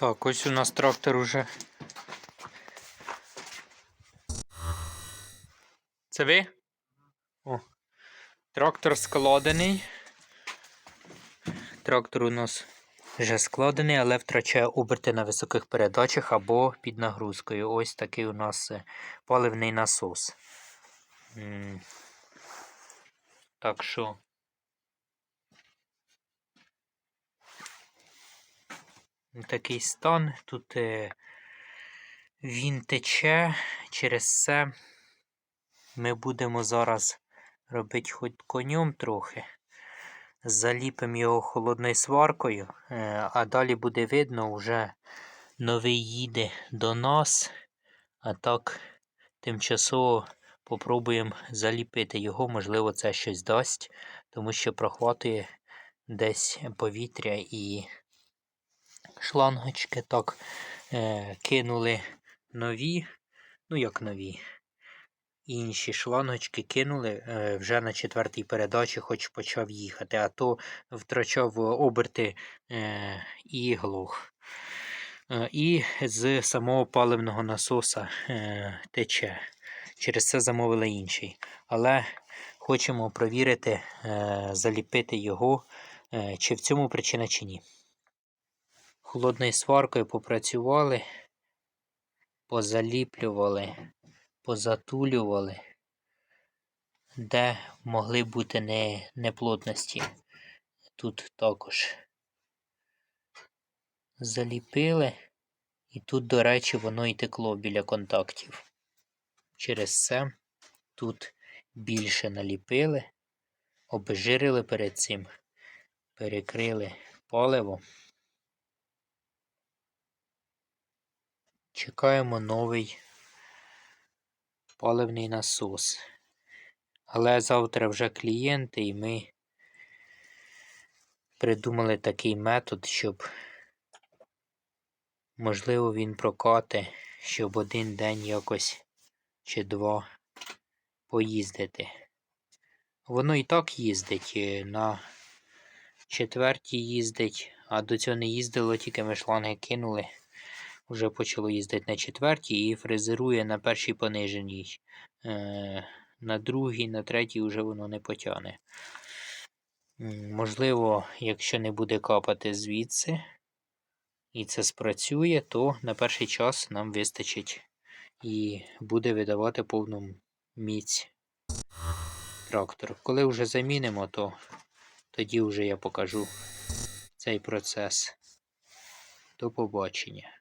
Так, ось у нас трактор уже. Це ви? О. Трактор складений. Трактор у нас вже складений, але втрачає оберти на високих передачах або під нагрузкою. Ось такий у нас е, паливний насос. Так що. Такий стан. Тут е, він тече через це. Ми будемо зараз робити хоч конем трохи. Заліпимо його холодною сваркою, е, а далі буде видно, вже новий їде до нас. А так, тимчасово попробуємо заліпити його, можливо, це щось дасть, тому що прохватує десь повітря і шлангочки. Так, е, кинули нові, ну як нові. Інші шлангочки кинули е, вже на четвертій передачі, хоч почав їхати, а то втрачав оберти е, і глух. Е, і з самого паливного насоса тече. Через це замовили інший. Але хочемо провірити, заліпити його, чи в цьому причина, чи ні. Холодною сваркою попрацювали, позаліплювали, позатулювали, де могли бути не, неплотності. Тут також заліпили, і тут, до речі, воно і текло біля контактів. Через це тут більше наліпили, обезжирили перед цим, перекрили паливо. Чекаємо новий паливний насос. Але завтра вже клієнти, і ми придумали такий метод, щоб, можливо, він прокати, щоб один день якось чи два поїздити. Воно і так їздить е, на четвертій їздить, а до цього не їздило, тільки ми шланги кинули. Вже почало їздити на четвертій і фрезерує на першій пониженій. Е, на другій, на третій вже воно не потягне. Можливо, якщо не буде капати звідси і це спрацює, то на перший час нам вистачить і буде видавати повну міць трактор. Коли вже замінимо, то тоді вже я покажу цей процес. До побачення.